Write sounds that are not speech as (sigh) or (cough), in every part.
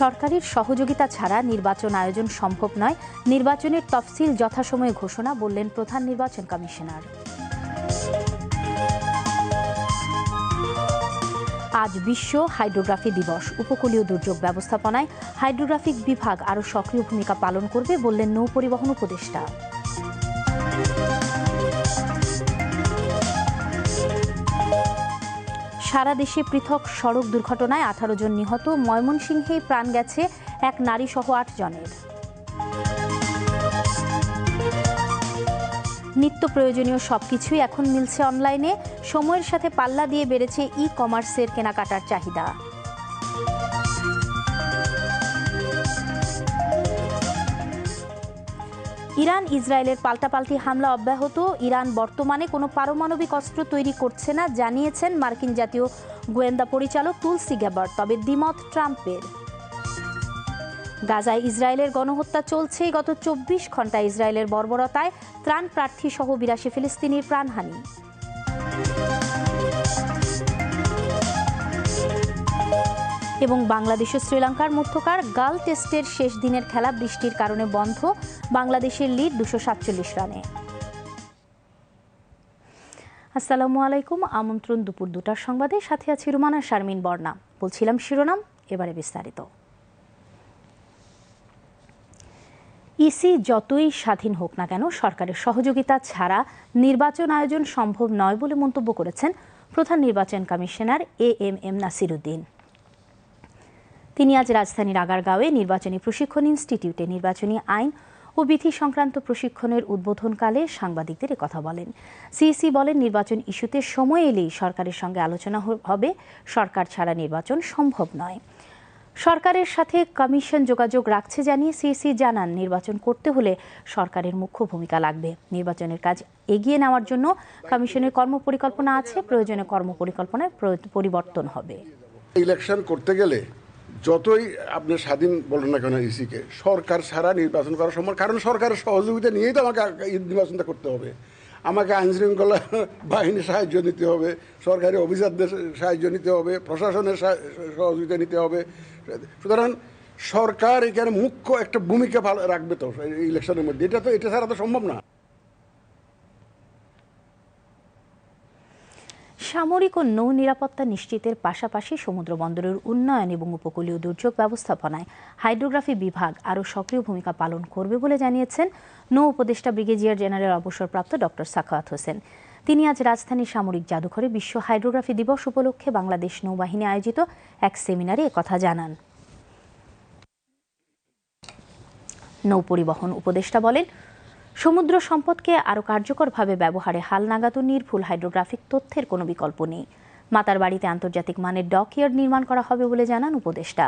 সরকারের সহযোগিতা ছাড়া নির্বাচন আয়োজন সম্ভব নয়। নির্বাচনের তফসিল যথাসময়ে ঘোষণা বললেন প্রধান নির্বাচন কমিশনার। আজ বিশ্ব হাইড্রোগ্রাফি দিবস, উপকূলীয় দুর্যোগ ব্যবস্থাপনায় হাইড্রোগ্রাফিক বিভাগ আরও সক্রিয় ভূমিকা পালন করবে বললেন নৌ পরিবহন উপদেষ্টা। সারা দেশে পৃথক সড়ক দুর্ঘটনায় আঠারো জন নিহত। ময়মনসিংহে প্রাণ গেছে এক নারী সহ আট জনের। নিত্য প্রয়োজনীয় সব কিছুই এখন মিলছে অনলাইনে। সময়ের সাথে পাল্লা দিয়ে বেড়েছে ই কমার্সের কেনাকাটার চাহিদা। ইরান, ইসরায়েলের পাল্টাপাল্টি হামলা অব্যাহত। ইরান বর্তমানে কোনো পারমাণবিক অস্ত্র তৈরি করছে না, জানিয়েছেন মার্কিন জাতীয় গোয়েন্দা পরিচালক তুলসি গ্যাবার তবে দ্বিমত ট্রাম্পের। গাজায় ইসরায়েলের গণহত্যা চলছে, গত চব্বিশ ঘণ্টা ইসরায়েলের বর্বরতায় ত্রাণ প্রার্থী সহ বিরাশি ফিলিস্তিনির প্রাণহানি। এবং বাংলাদেশ ও শ্রীলঙ্কার মধ্যকার গাল টেস্টের শেষ দিনের খেলা বৃষ্টির কারণে বন্ধ, বাংলাদেশের লিড দুশো সাতচল্লিশ রানে। আসসালামু আলাইকুম, আমন্ত্রণ দুপুর দুটার সংবাদে। সাথে আছি রুমানা শারমিন বর্ণা বলছিলাম শিরোনাম, এবারে বিস্তারিত। ইসি যতই স্বাধীন হোক না কেন, সরকারের সহযোগিতা ছাড়া নির্বাচন আয়োজন সম্ভব নয় বলে মন্তব্য করেছেন প্রধান নির্বাচন commissioner A M M Nasiruddin. তিনি আজ রাজধানীর আগারগাঁওয়ে নির্বাচনী প্রশিক্ষণ ইনস্টিটিউটে নির্বাচনী আইন ও বিধি সংক্রান্ত প্রশিক্ষণের উদ্বোধনকালে সাংবাদিকদের কথা বলেন। সিইসি বলেন, নির্বাচন ইস্যুতে সময় এলেই সরকারের সঙ্গে আলোচনা হবে। সরকার ছাড়া নির্বাচন সম্ভব নয়। সরকারের সাথে কমিশন যোগাযোগ রাখছে জানিয়ে সিইসি জানান, নির্বাচন করতে হলে সরকারের মুখ্য ভূমিকা লাগবে। নির্বাচনের কাজ এগিয়ে নেওয়ার জন্য কমিশনের কর্মপরিকল্পনা আছে। প্রয়োজনে কর্মপরিকল্পনায় পরিবর্তন হবে। ইলেকশন করতে গেলে যতই আপনি স্বাধীন বলেন না কেন ইসিকে, সরকার ছাড়া নির্বাচন করা সম্ভব কারণ সরকারের সহযোগিতা নিয়েই তো আমাকে নির্বাচনটা করতে হবে। আমাকে আইন শৃঙ্খলা (laughs) বাহিনীর সাহায্য নিতে হবে, সরকারি অফিসারদের সাহায্য নিতে হবে, প্রশাসনের সহযোগিতা নিতে হবে। সুতরাং সরকার এখানে মুখ্য একটা ভূমিকা ভালো রাখবে তো ইলেকশনের মধ্যে। এটা তো, এটা ছাড়া তো সম্ভব না। সামরিক ও নৌ নিরাপত্তা নিশ্চিতের পাশাপাশি সমুদ্র বন্দরের উন্নয়ন এবং উপকূলীয় দুর্যোগ ব্যবস্থাপনায় হাইড্রোগ্রাফি বিভাগ আরও সক্রিয় ভূমিকা পালন করবে বলে জানিয়েছেন নৌ উপদেষ্টা ব্রিগেডিয়ার জেনারেল অবসরপ্রাপ্ত ডক্টর সাখাওয়াত হোসেন। তিনি আজ রাজধানীর সামরিক জাদুঘরে বিশ্ব হাইড্রোগ্রাফি দিবস উপলক্ষে বাংলাদেশ নৌবাহিনী আয়োজিত এক সেমিনারে একথা জানান। নৌ পরিবহন উপদেষ্টা বলেন সমুদ্র সম্পদকে আরও কার্যকরভাবে ব্যবহারে হালনাগাদ ও নির্ভুল হাইড্রোগ্রাফিক তথ্যের কোনো বিকল্প নেই। মাতার বাড়িতে আন্তর্জাতিক মানের ডকইয়ার্ড নির্মাণ করা হবে বলে জানান উপদেষ্টা।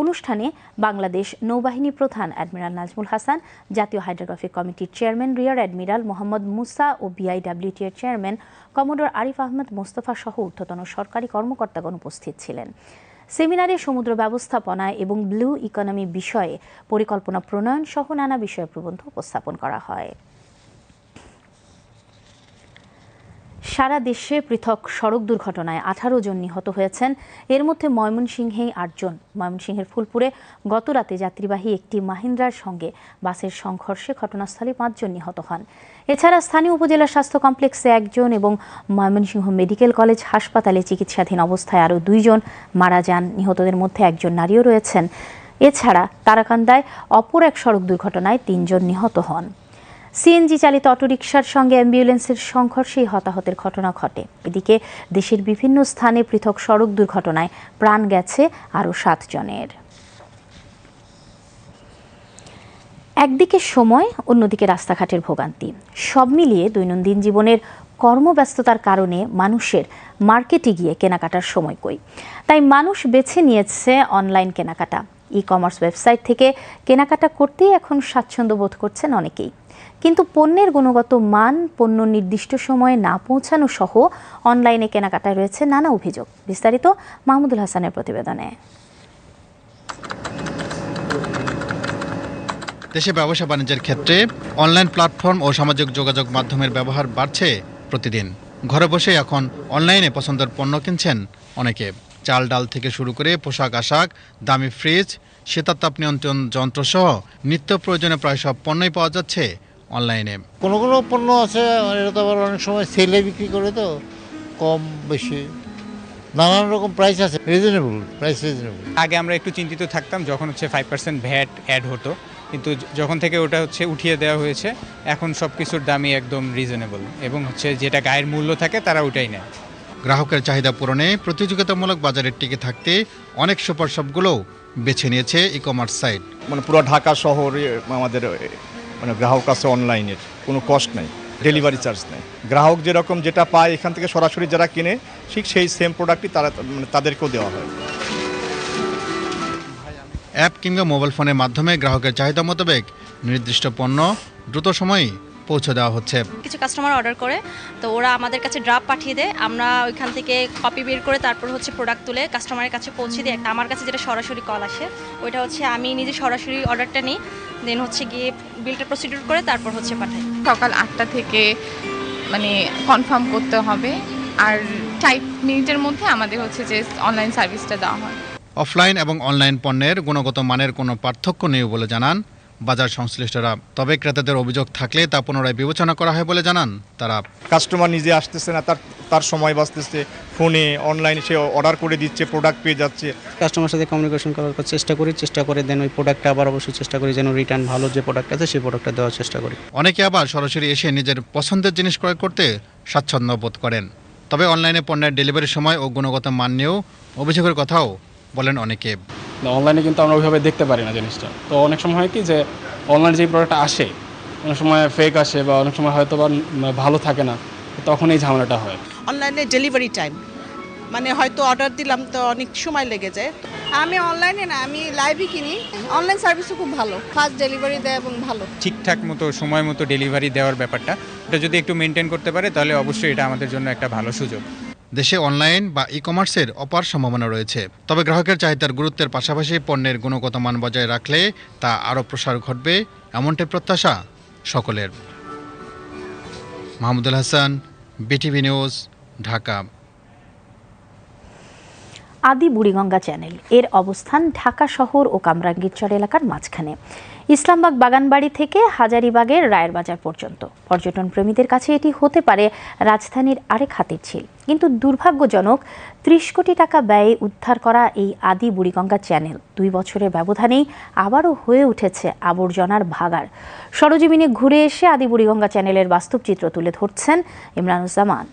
অনুষ্ঠানে বাংলাদেশ নৌবাহিনী প্রধান অ্যাডমিরাল নাজমুল হাসান, জাতীয় হাইড্রোগ্রাফিক কমিটির chairman, rear admiral Mohammad Musa ও বিআইডব্লিউটি এর চেয়ারম্যান কমোডর আরিফ আহমেদ মোস্তফা সহ ঊর্ধ্বতন সরকারি কর্মকর্তাগণ উপস্থিত ছিলেন। সেমিনারে সমুদ্র ব্যবস্থাপনা এবং ব্লু ইকোনমি বিষয়ে পরিকল্পনা প্রণয়ন সহ নানা বিষয়ে প্রবন্ধ উপস্থাপন করা হয়। সারা দেশে পৃথক সড়ক দুর্ঘটনায় আঠারো জন নিহত হয়েছেন। এর মধ্যে ময়মনসিংহেই আটজন ময়মনসিংহের ফুলপুরে গতরাতে যাত্রীবাহী একটি মাহিন্দ্রার সঙ্গে বাসের সংঘর্ষে ঘটনাস্থলে পাঁচজন নিহত হন। এছাড়া স্থানীয় উপজেলা স্বাস্থ্য কমপ্লেক্সে একজন এবং ময়মনসিংহ মেডিকেল কলেজ হাসপাতালে চিকিৎসাধীন অবস্থায় আরও দুইজন মারা যান। নিহতদের মধ্যে একজন নারীও রয়েছেন। এছাড়া তারাকান্দায় অপর এক সড়ক দুর্ঘটনায় তিনজন নিহত হন। সিএনজি চালিত অটোরিকশার সঙ্গে অ্যাম্বুলেন্সের সংঘর্ষেই হতাহতের ঘটনা ঘটে। এদিকে দেশের বিভিন্ন স্থানে পৃথক সড়ক দুর্ঘটনায় প্রাণ গেছে আরও সাত জনের। একদিকে সময়, অন্যদিকে রাস্তাঘাটের ভোগান্তি। সব মিলিয়ে দৈনন্দিন জীবনের কর্মব্যস্ততার কারণে মানুষের মার্কেটে গিয়ে কেনাকাটার সময় কই। তাই মানুষ বেছে নিয়েছে অনলাইন কেনাকাটা। ই কমার্স ওয়েবসাইট থেকে কেনাকাটা করতেই এখন স্বাচ্ছন্দ্য বোধ করছেন অনেকেই। কিন্তু পণ্যের গুণগত মান, পণ্য নির্দিষ্ট সময়ে না পৌঁছানো সহ অনলাইনে কেনাকাটায় রয়েছে নানা অভিযোগ। বিস্তারিত মাহমুদুল হাসানের প্রতিবেদনে। দেশে ব্যবসা বাণিজ্যের ক্ষেত্রে অনলাইন প্ল্যাটফর্ম ও সামাজিক যোগাযোগ মাধ্যমের ব্যবহার বাড়ছে প্রতিদিন। ঘরে বসে এখন অনলাইনে পছন্দের পণ্য কিনছেন অনেকে। চাল ডাল থেকে শুরু করে পোশাক আশাক দামি ফ্রিজ শীতাতাপ নিয়ন্ত্রণ যন্ত্রসহ নিত্য প্রয়োজনে প্রায় সব পণ্যই পাওয়া যাচ্ছে অনলাইনে। কোনো কোনো পণ্য আছে এটা তো আবার অনেক সময় সেলে বিক্রি করে তো কম বেশি। নানান রকম প্রাইস আছে রিজনেবল প্রাইস রিজনেবল আগে আমরা একটু চিন্তিত থাকতাম যখন হচ্ছে ফাইভ পার্সেন্ট ভ্যাট অ্যাড হতো কিন্তু যখন থেকে ওটা হচ্ছে উঠিয়ে দেওয়া হয়েছে এখন সব কিছুর দামই একদম রিজনেবল এবং হচ্ছে যেটা গায়ের মূল্য থাকে তারা ওটাই নেয়। গ্রাহকের চাহিদা পূরণে প্রতিযোগিতামূলক বাজারে টিকে থাকতে অনেক সুপার শপগুলোও বেছে নিয়েছে ই কমার্স সাইট মানে পুরো ঢাকা শহরে আমাদের মানে গ্রাহক আছে অনলাইনের কোনো কস্ট নাই ডেলিভারি চার্জ নেই। গ্রাহক যেরকম যেটা পায় এখান থেকে সরাসরি যারা কিনে ঠিক সেই সেম প্রোডাক্টই তারা মানে তাদেরকেও দেওয়া হয়। অ্যাপ কিংবা মোবাইল ফোনের মাধ্যমে গ্রাহকের চাহিদা মোতাবেক নির্দিষ্ট পণ্য দ্রুত সময়েই পৌঁছে দেওয়া হচ্ছে। কিছু কাস্টমার অর্ডার করে তো ওরা আমাদের কাছে ড্রাফট পাঠিয়ে দেয়। আমরা ওইখান থেকে কপি বের করে তারপর হচ্ছে প্রোডাক্ট তুলে কাস্টমারের কাছে পৌঁছে দিই। একটা আমার কাছে যেটা সরাসরি কল আসে ওইটা হচ্ছে আমি নিজে সরাসরি অর্ডারটা নিই দেন হচ্ছে গিয়ে বিলটা প্রসিডিউর করে তারপর হচ্ছে পাঠাই। সকাল আটটা থেকে মানে কনফার্ম করতে হবে। আর টাইপ মিনিটের মধ্যে আমাদের হচ্ছে যে অনলাইন সার্ভিসটা দেওয়া হয়। অফলাইন এবং অনলাইন পণ্যের গুণগত মানের কোনো পার্থক্য নেই বলে জানান বাজার সংশ্লিষ্টরা তবে ক্রেতাদের অভিযোগ থাকলে তা পুনরায় বিবেচনা করা হয় বলে জানান তারা। কাস্টমার নিজে আসতেছে না তার তার সময় বাঁচতেছে। ফোনে অনলাইনে সে অর্ডার করে দিচ্ছে প্রোডাক্ট পেয়ে যাচ্ছে। কাস্টমার সাথে কমিউনিকেশন করার চেষ্টা করি চেষ্টা করে দেন ওই প্রোডাক্টটা আবার অবশ্যই চেষ্টা করি যেন রিটার্ন ভালো যে প্রোডাক্ট আছে সেই প্রোডাক্টটা দেওয়ার চেষ্টা করি। অনেকে আবার সরাসরি এসে নিজের পছন্দের জিনিস ক্রয় করতে স্বাচ্ছন্দ্য বোধ করেন। তবে অনলাইনে পণ্যের ডেলিভারির সময় ও গুণগত মান নিয়েও অভিযোগের কথাও বলেন অনেকে। অনলাইনে কিন্তু আমরা ওইভাবে দেখতে পারি না জিনিসটা। তো অনেক সময় হয় কি যে অনলাইনে যে প্রোডাক্টটা আসে অনেক সময় ফেক আসে বা অনেক সময় হয়তো বা ভালো থাকে না তখন এই ঝামেলাটা হয়। অনলাইনে ডেলিভারি টাইম মানে হয়তো অর্ডার দিলাম তো অনেক সময় লেগে যায়। আমি অনলাইনে না আমি লাইভই কিনি। অনলাইন সার্ভিসও খুব ভালো। ফাস্ট ডেলিভারি দেয় এবং ভালো। ঠিকঠাক মতো সময় মতো ডেলিভারি দেওয়ার ব্যাপারটা। এটা যদি একটু মেনটেন করতে পারে তাহলে অবশ্যই এটা আমাদের জন্য একটা ভালো সুযোগ। দেশে অনলাইন বা ই কমার্সের অপার সম্ভাবনা রয়েছে। তবে গ্রাহকের চাহিদার গুরুত্বের পাশাপাশি পণ্যের গুণগত মান বজায় রাখলে তা আরও প্রসার ঘটবে এমনটাই প্রত্যাশা সকলের। Mahmudul Hasan, BTV news, Dhaka. আদি বুড়িগঙ্গা চ্যানেল। এর অবস্থান ঢাকা শহর ও কামরাঙ্গীরচর এলাকার মাঝখানে। ইসলামবাগ বাগানবাড়ি থেকে হাজারিবাগের রায়ের বাজার পর্যন্ত। পর্যটন প্রেমীদের কাছে এটি হতে পারে রাজধানীর আরেক হাতের ঝিল। কিন্তু দুর্ভাগ্যজনক, ত্রিশ কোটি টাকা ব্যয়ে উদ্ধার করা এই আদি বুড়িগঙ্গা চ্যানেল দুই বছরের ব্যবধানেই আবারও হয়ে উঠেছে আবর্জনার ভাগার সরজমিনে ঘুরে এসে আদি বুড়িগঙ্গা চ্যানেলের বাস্তব চিত্র তুলে ধরছেন ইমরানুজ্জামান।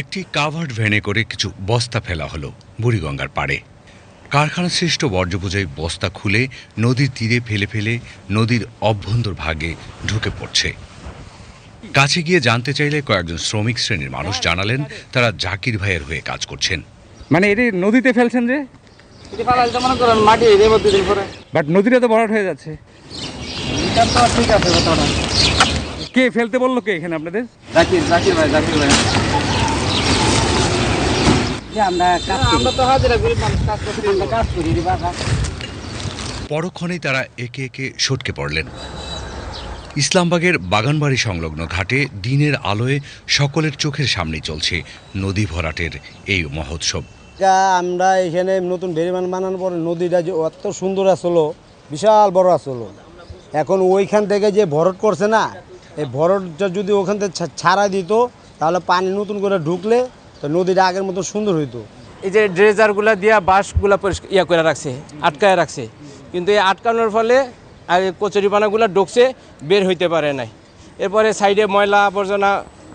একটি কাভার্ড ভ্যানে করে কিছু বস্তা ফেলা হলো বুড়িগঙ্গার পাড়ে। কারখানা সৃষ্ট বর্জ্য বোঝাই বস্তা খুলে নদীর তীরে ফেলে ফেলে নদীর অভ্যন্তর ভাগে ঢুকে পড়ছে। কাছে গিয়ে জানতে চাইলে কয়েকজন শ্রমিক শ্রেণির মানুষ জানালেন তারা জাকির ভাইয়ের হয়ে কাজ করছেন। মানে এটি নদীতে ফেলছেন যে? বাট নদীটা তো ভরাট হয়ে যাচ্ছে। কে ফেলতে বলল কে এখানে আপনাদের? পরক্ষণেই তারা একে একে সটকে পড়লেন। ইসলামবাগের বাগানবাড়ি সংলগ্ন ঘাটে দিনের আলোয় সকলের চোখের সামনে চলছে নদী ভরাটের এই মহোৎসব। যা আমরা এখানে নতুন বেরিমান বানানোর পরে নদীটা যে অত সুন্দর আসলো বিশাল বড় আসলো। এখন ওইখান থেকে যে ভরট করছে না এই ভরটটা যদি ওখান থেকে ছাড়া দিত তাহলে পানি নতুন করে ঢুকলে তো নদীটা আগের মতো সুন্দর হইতো। এই যে ড্রেজারগুলা দিয়া বাঁশগুলা পরিষ্কার ইয়া করে রাখছে আটকায় রাখছে। কিন্তু এই আটকানোর ফলে আর কচুরি পানাগুলো ঢুকছে বের হইতে পারে নাই। এরপরে সাইডে ময়লা আবর্জনা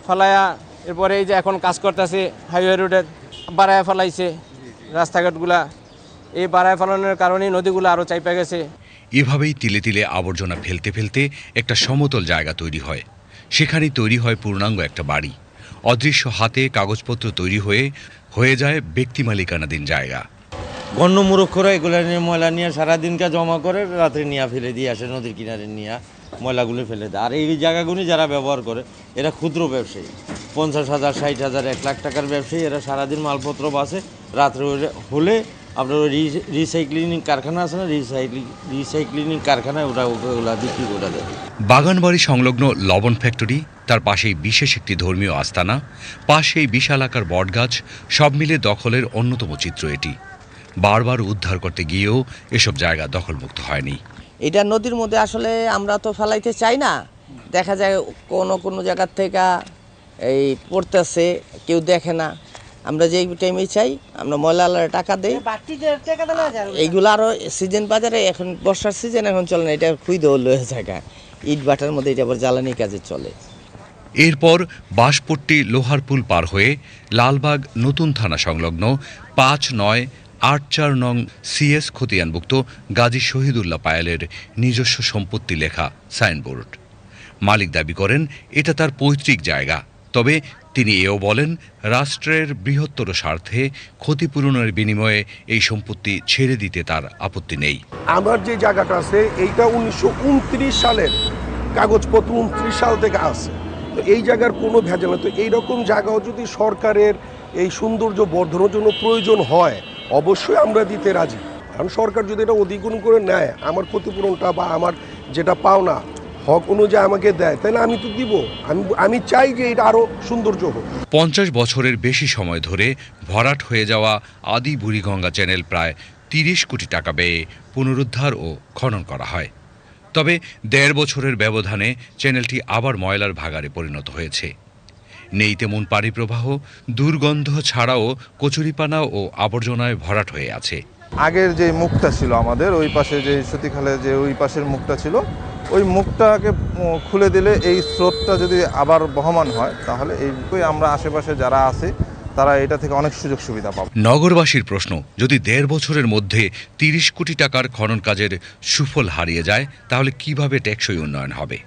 ফলায়া এরপরে এই যে এখন কাজ করতেছে হাইওয়ে রোডের বাড়ায় ফেলাইছে রাস্তাঘাটগুলা। এই বাড়ায় ফেলানোর কারণে নদীগুলো আরও চাইপা গেছে। এভাবেই তিলে তিলে আবর্জনা ফেলতে ফেলতে একটা সমতল জায়গা তৈরি হয়। সেখানেই তৈরি হয় পূর্ণাঙ্গ একটা বাড়ি। অদৃশ্য হাতে কাগজপত্র তৈরি হয়ে হয়ে যায় ব্যক্তি মালিকানাধীন জায়গা। গণ্য মুরক্ষরা এগুলো নিয়ে ময়লা নিয়ে সারাদিনকে জমা করে রাত্রে নিয়ে ফেলে দিয়ে আসে, নদীর কিনারে নিয়ে ময়লাগুলো ফেলে দেয়। আর এই জায়গাগুলি যারা ব্যবহার করে, এরা ক্ষুদ্র ব্যবসায়ী। পঞ্চাশ হাজার, ষাট হাজার, এক লাখ টাকার ব্যবসায়ী, এরা সারাদিন মালপত্র বাসে রাত্রে হলে- আপনার ওই রিসাইক্লিং কারখানা আছে না? রিসাইক্লিং রিসাইক্লিং কারখানায় ওটা ওগুলা বিক্রি করে দেয়। বাগানবাড়ি সংলগ্ন লবণ ফ্যাক্টরি তার পাশেই বিশেষ একটি ধর্মীয় আস্তানা পাশেই বিশাল আকার বটগাছ সব মিলে দখলের অন্যতম চিত্র এটি। বারবার উদ্ধার করতে গিয়েও এসব জায়গা দখলমুক্ত হয়নি। এটা নদীর মধ্যে আসলে আমরা তো ফেলাইতে চাই না। দেখা যায় কোনো কোনো জায়গার থেকে এই পড়তেছে কেউ দেখে না। আমরা যেই টাইমে চাই আমরা ময়লা আলাদা টাকা দেই। এইগুলো আরও সিজন বাজারে এখন বর্ষার সিজন এখন চলে না এটা খুই দৌড় হয়ে জায়গা। ইট বাটার মধ্যে এটা আবার জ্বালানি কাজে চলে। এরপর বাঁশপট্টি লোহার পুল পার হয়ে লালবাগ নতুন থানা সংলগ্ন পাঁচ নয় আট চার নং সিএস খতিয়ানভুক্ত গাজী শহীদুল্লাহ পায়েলের নিজস্ব সম্পত্তি লেখা সাইনবোর্ড। মালিক দাবি করেন এটা তার পৈতৃক জায়গা তবে তিনি এও বলেন, রাষ্ট্রের বৃহত্তর স্বার্থে ক্ষতিপূরণের বিনিময়ে এই সম্পত্তি ছেড়ে দিতে তার আপত্তি নেই। আমার যে জায়গাটা আছে, এইটা উনিশশো উনত্রিশ সালের কাগজপত্র উনত্রিশ সাল থেকে আছে। তো এই জায়গার কোনো ভেজাল তো এইরকম জায়গাও যদি সরকারের এই সৌন্দর্য বর্ধনের জন্য প্রয়োজন হয়, অবশ্যই আমরা দিতে রাজি। কারণ সরকার যদি এটা অধিগুণ করে নেয়, আমার ক্ষতিপূরণটা বা আমার যেটা পাওনা হক অনুযায়ী আমাকে দেয় তাহলে আমি তো দিব। আমি আমি চাই যে এটা আরও সৌন্দর্য হোক। পঞ্চাশ বছরের বেশি সময় ধরে ভরাট হয়ে যাওয়া আদি বুড়িগঙ্গা চ্যানেল প্রায় তিরিশ কোটি টাকা ব্যয়ে পুনরুদ্ধার ও খনন করা হয়। তবে দেড় বছরের ব্যবধানে চ্যানেলটি আবার ময়লার ভাগারে পরিণত হয়েছে। নেই তেমন পানি প্রবাহ দুর্গন্ধ ছাড়াও কচুরিপানা ও আবর্জনায় ভরাট হয়ে আছে। আগের যে মুখটা ছিল আমাদের ওই পাশে যে সতীখালে যে ওই পাশের মুখটা ছিল ওই মুখটাকে খুলে দিলে এই স্রোতটা যদি আবার বহমান হয়, তাহলে এইটুকুই আমরা আশেপাশে যারা আছে, তারা এটা থেকে অনেক সুযোগ সুবিধা পাবে। নগরবাসীর প্রশ্ন, যদি দেড় বছরের মধ্যে তিরিশ কোটি টাকার খনন কাজের সুফল হারিয়ে যায়, তাহলে কীভাবে টেকসই উন্নয়ন হবে?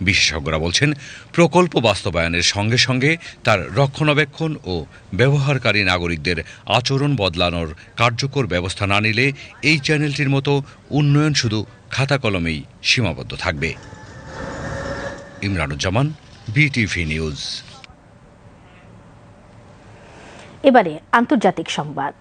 বিশেষজ্ঞরা বলছেন, প্রকল্প বাস্তবায়নের সঙ্গে সঙ্গে তার রক্ষণাবেক্ষণ ও ব্যবহারকারী নাগরিকদের আচরণ বদলানোর কার্যকর ব্যবস্থা না নিলে এই চ্যানেলটির মতো উন্নয়ন শুধু খাতা কলমেই সীমাবদ্ধ থাকবে। Imranuzzaman, BTV news. এবারে আন্তর্জাতিক সংবাদ।